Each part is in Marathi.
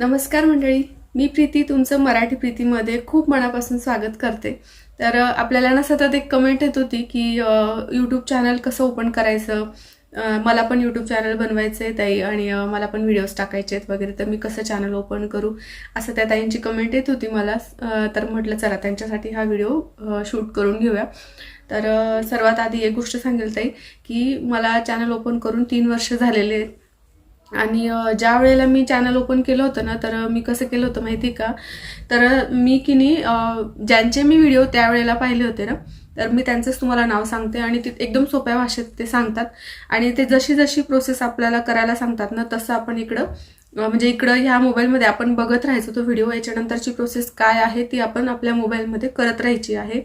नमस्कार मंडळी मी प्रीती तुमचं मराठी प्रीतीमध्ये खूप मनापासून स्वागत करते. तर आपल्याला ना सतत एक कमेंट येत होती की यूट्यूब चॅनल कसं ओपन करायचं? मला पण यूट्यूब चॅनल बनवायचं आहे ताई आणि मला पण व्हिडिओज टाकायचे आहेत वगैरे तर मी कसं चॅनल ओपन करू? असं त्या ताईंची कमेंट येत होती मला. तर म्हटलं चला त्यांच्यासाठी हा व्हिडिओ शूट करून घेऊया. तर सर्वात आधी एक गोष्ट सांगेल ताई की मला चॅनल ओपन करून तीन वर्ष झालेले आहेत. आणि ज्या वेळेला मी चॅनल ओपन केलं होतं ना तर मी कसं केलं होतं माहिती आहे का? तर मी की नाही ज्यांचे मी व्हिडिओ त्यावेळेला पाहिले होते ना तर मी त्यांचंच तुम्हाला नाव सांगते आणि ते एकदम सोप्या भाषेत ते सांगतात. आणि ते जशी जशी प्रोसेस आपल्याला करायला सांगतात ना तसं आपण इकडं म्हणजे इकडं ह्या मोबाईलमध्ये आपण बघत राहायचो तो व्हिडिओ याच्यानंतरची प्रोसेस काय आहे ती आपण आपल्या मोबाईलमध्ये करत राहायची आहे.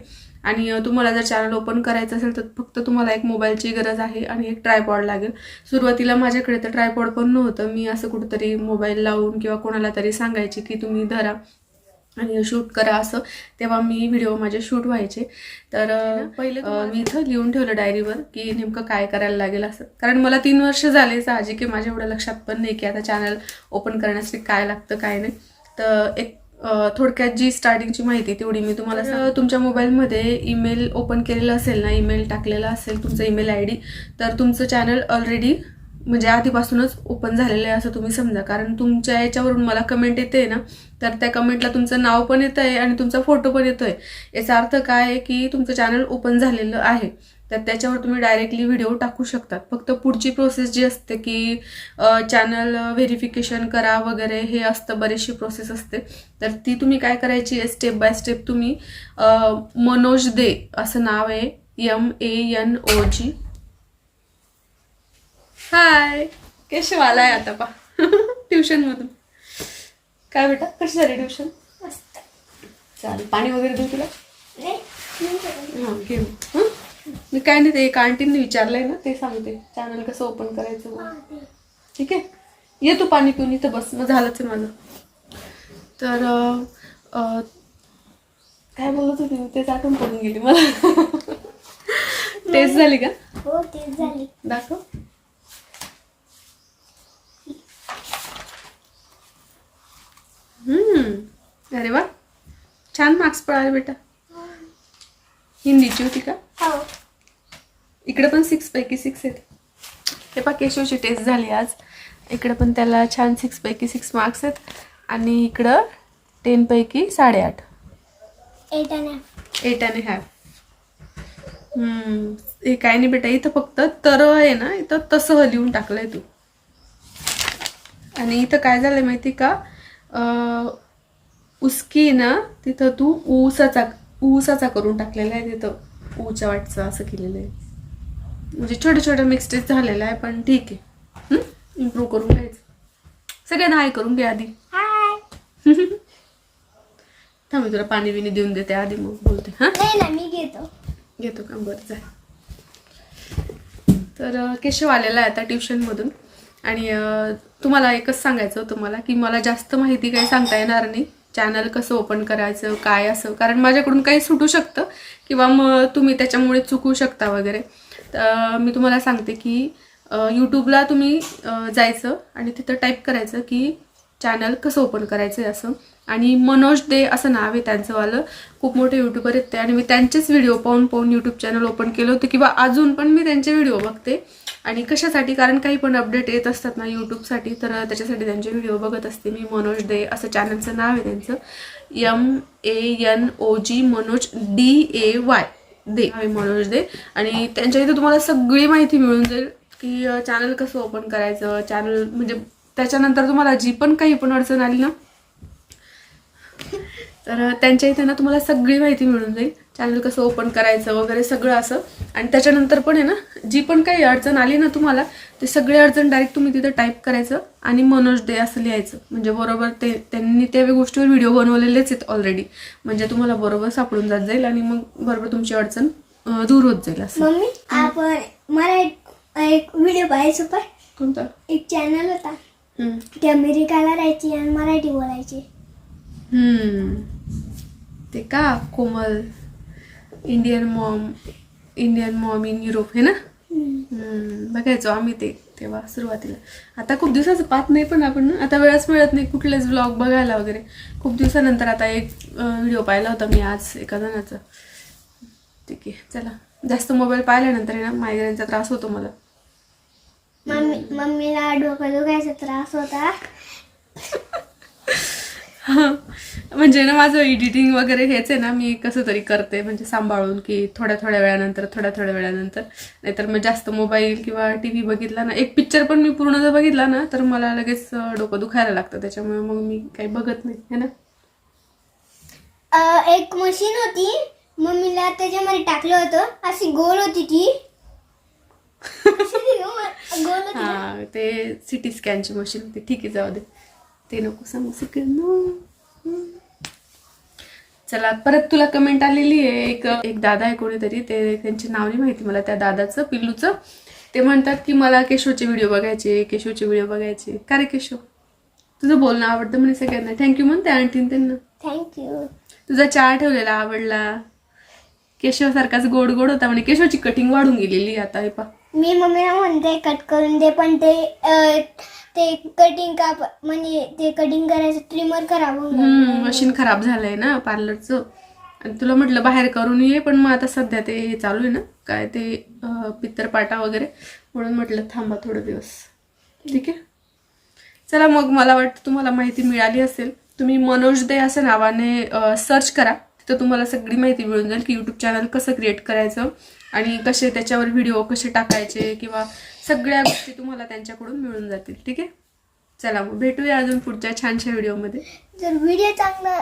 आणि तुम्हाला जर चॅनल ओपन करायचं असेल तर फक्त तुम्हाला एक मोबाईलची गरज आहे आणि एक ट्रायपॉड लागेल. सुरुवातीला माझ्याकडे तर ट्रायपॉड पण नव्हतं. मी असं कुठंतरी मोबाईल लावून किंवा कोणाला तरी सांगायची की तुम्ही धरा आणि शूट करा असं. तेव्हा मी व्हिडिओ माझे शूट व्हायचे. तर पहिले मी इथं लिहून ठेवलं डायरीवर की नेमकं काय करायला लागेल असं. कारण मला तीन वर्ष झाले साहजिक आहे. माझ्या एवढं लक्षात पण नाही की आता चॅनल ओपन करण्यासाठी काय लागतं काय नाही. तर एक थोडक्यात जी स्टार्टिंगची माहिती तेवढी मी तुम्हाला तुमच्या मोबाईलमध्ये ईमेल ओपन केलेला असेल ना ईमेल टाकलेला असेल तुमचा ईमेल आय डी तर तुमचं चॅनल ऑलरेडी म्हणजे आधीपासूनच ओपन झालेलं आहे असं तुम्ही समजा. कारण तुमच्या याच्यावरून मला कमेंट येते ना तर त्या कमेंटला तुमचं नाव पण येतं आहे आणि तुमचा फोटो पण येतोय. याचा अर्थ काय आहे की तुमचं चॅनल ओपन झालेलं आहे. तर त्याच्यावर तुम्ही डायरेक्टली व्हिडिओ टाकू शकतात. फक्त पुढची प्रोसेस जी असते की चॅनल व्हेरिफिकेशन करा वगैरे हे असतं बरीचशी प्रोसेस असते. तर ती तुम्ही काय करायची आहे स्टेप बाय स्टेप तुम्ही मनोज दे असं नाव आहे M A N O G hi Keshav आलाय आता पा ट्युशन मधून. काय बेटा? कशी झाली ट्युशन चालेल पाणी वगैरे देऊ तुला? हां घे. हं? मी काय नाही ते एका आंटींनी विचारलंय ना ते सांगते. चॅनल कसं ओपन करायचं. ठीक आहे? ये तू पाणी पिऊन इथं बस मग झालंच आहे माझं. तर अं, काय बोलत होती? मी तेच आठवण पडून गेली मला. टेस्ट झाली का? हो तेच झाली. दाखव. हम्म. अरे वा. छान मार्क्स पडाले बेटा. हिंदीची होती का? हो. इकडे पण सिक्स पैकी सिक्स आहेत. हे पा केशवची टेस्ट झाली आज. इकडे पण त्याला छान सिक्स पैकी सिक्स मार्क्स आहेत. आणि इकडं टेन पैकी साडेआठ. एट आणि एट आणि हॅफ हे काय नाही बेटा इथं फक्त तर आहे ना इथं तसं लिहून टाकलंय तू. आणि इथं काय झालंय माहिती का? अं, उसकी ना तिथं तू ऊसाचा ऊसाचा करून टाकलेला आहे तिथं. ऊच्या वाटचं असं केलेलं आहे. म्हणजे छोटे छोटे मिक्सटेच झालेलं आहे पण ठीक आहे. इम्प्रूव्ह करून घ्यायचं. सगळ्यांना हाय करून घे आधी. थांब मी तुला पाणी बिणी देऊन देते आधी मग बोलते. हां? मी घेतो. घेतो का? बरं जा. तर केशव आलेला आहे आता ट्युशनमधून आणि तुम्हाला एकच सांगायचं होतं मला की मला जास्त माहिती काही सांगता येणार नाही. चॅनल कसं ओपन करायचं काय असं? कारण माझ्याकडून काही सुटू शकतं किंवा मग तुम्ही त्याच्यामुळे चुकू शकता वगैरे. तर मी तुम्हाला सांगते की यूट्यूबला तुम्ही जायचं आणि तिथं टाईप करायचं की चॅनल कसं ओपन करायचं आहे असं. आणि मनोज दे असं नाव आहे त्यांचंवालं. खूप मोठे यूट्यूबर आहेत ते. आणि मी त्यांचेच व्हिडिओ पाहून पाहून यूट्यूब चॅनल ओपन केलं होतं किंवा अजून पण मी त्यांचे व्हिडिओ बघते. आणि कशासाठी? कारण काही पण अपडेट येत असतात ना यूट्यूबसाठी तर त्याच्यासाठी त्यांचे व्हिडिओ बघत असते मी. मनोज दे असं चॅनलचं नाव आहे त्यांचं. M A N O G Manoj D A Y Dey. Manoj Dey. आणि त्यांच्या इथे तुम्हाला सगळी माहिती मिळून जाईल की चॅनल कसं ओपन करायचं चॅनल म्हणजे त्याच्यानंतर तुम्हाला जी पण काही पण अडचण आली ना तर त्यांच्या इथे ना तुम्हाला सगळी माहिती मिळून जाईल. चॅनल कसं ओपन करायचं वगैरे सगळं असं. आणि त्याच्यानंतर पण आहे ना जी पण काही अडचण आली ना तुम्हाला ते सगळे अडचण डायरेक्ट तुम्ही तिथं टाईप करायचं आणि मनोज दे असं लिहायचं. म्हणजे बरोबर ते त्यांनी त्या गोष्टीवर व्हिडिओ बनवलेलेच आहेत ऑलरेडी म्हणजे तुम्हाला बरोबर सापडून जात जाईल आणि मग बरोबर तुमची अडचण दूर होत जाईल असं. मम्मी आपण मला एक एक व्हिडिओ पाहायचो पण कोणतं? एक चॅनल होता. ते अमेरिकाला राहायची आणि मराठी बोलायची. हम्म. ते का? Komal. Indian mom Indian mom in Europe हे ना? बघायचो आम्ही ते तेव्हा सुरुवातीला. आता खूप दिवसाचं पाहत नाही पण आपण ना, आता वेळच मिळत नाही कुठलेच ब्लॉग बघायला वगैरे. खूप दिवसानंतर आता एक व्हिडिओ पाहिला होता मी आज एका जणाचा. ठीक आहे चला. जास्त मोबाईल पाहिल्यानंतर ना मायग्रेनचा त्रास होतो मला. मम्मी मम्मीला डोकं दुखायचा त्रास होता. म्हणजे ना माझं एडिटिंग वगैरे हेच आहे ना मी कसं तरी करते म्हणजे सांभाळून की थोड्या थोड्या वेळानंतर थोड्या थोड्या वेळानंतर. नाहीतर मग जास्त मोबाईल किंवा टी व्ही बघितला ना एक पिक्चर पण मी पूर्ण जर बघितला ना तर मला लगेच डोकं दुखायला लागतं. त्याच्यामुळे मग मी काही बघत नाही है ना? एक मशीन होती मम्मीला त्याच्यामध्ये टाकलं होतं. अशी गोल होती ती. गोल होती ना. हा ते सिटी स्कॅनची मशीन होती. ठीक आहे जाऊ दे. ते नको सांगू सगळ्यांना चला परत तुला कमेंट आलेली आहे. एक एक दादा आहे कोणीतरी ते त्यांचे नाव नाही माहिती मला त्या दादाचं पिल्लूचं. ते म्हणतात की मला केशवचे व्हिडिओ बघायचे केशवचे व्हिडिओ बघायचे. का रे केशव? तुझं बोलणं आवडतं म्हणे सगळ्यांना. थँक्यू म्हणते आंटीन त्यांना. थँक्यू तुझा चहा ठेवलेला आवडला. केशव सारखाच गोड गोड होता म्हणे. केशवची कटिंग वाढून गेलेली आता हे पा मी मम्मीला म्हणते कट करून दे. पण ते ते कटिंग काप म्हणजे ते कटिंग करायचं ट्रिमर करावं मशीन खराब झालंय ना पार्लरचं आणि तुला म्हटलं बाहेर करून ये पण मग आता सध्या ते हे चालू आहे ना काय ते पित्तरपाटा वगैरे. म्हणून म्हटलं थांबा थोडे दिवस. ठीक आहे? चला मग मला वाटतं तुम्हाला माहिती मिळाली असेल. तुम्ही मनोज दे असं नावाने सर्च करा. तिथं तुम्हाला सगळी माहिती मिळून जाईल की यूट्यूब चॅनल कसं क्रिएट करायचं आणि कसे त्याच्यावर व्हिडिओ कसे टाकायचे किंवा सगळ्या गोष्टी तुम्हाला त्यांच्याकडून मिळून जातील ठीक आहे? चला मग भेटूया अजून पुढच्या छानशा व्हिडिओमध्ये जर व्हिडिओ चांगला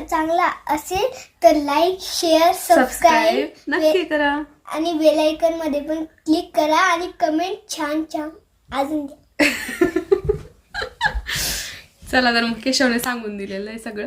चांगला असेल तर लाईक शेअर सबस्क्राईब नक्की करा. आणि बेल आयकनमध्ये पण क्लिक करा आणि कमेंट छान छान. अजून चला तर मग केशवने सांगून दिलेलं आहे सगळं.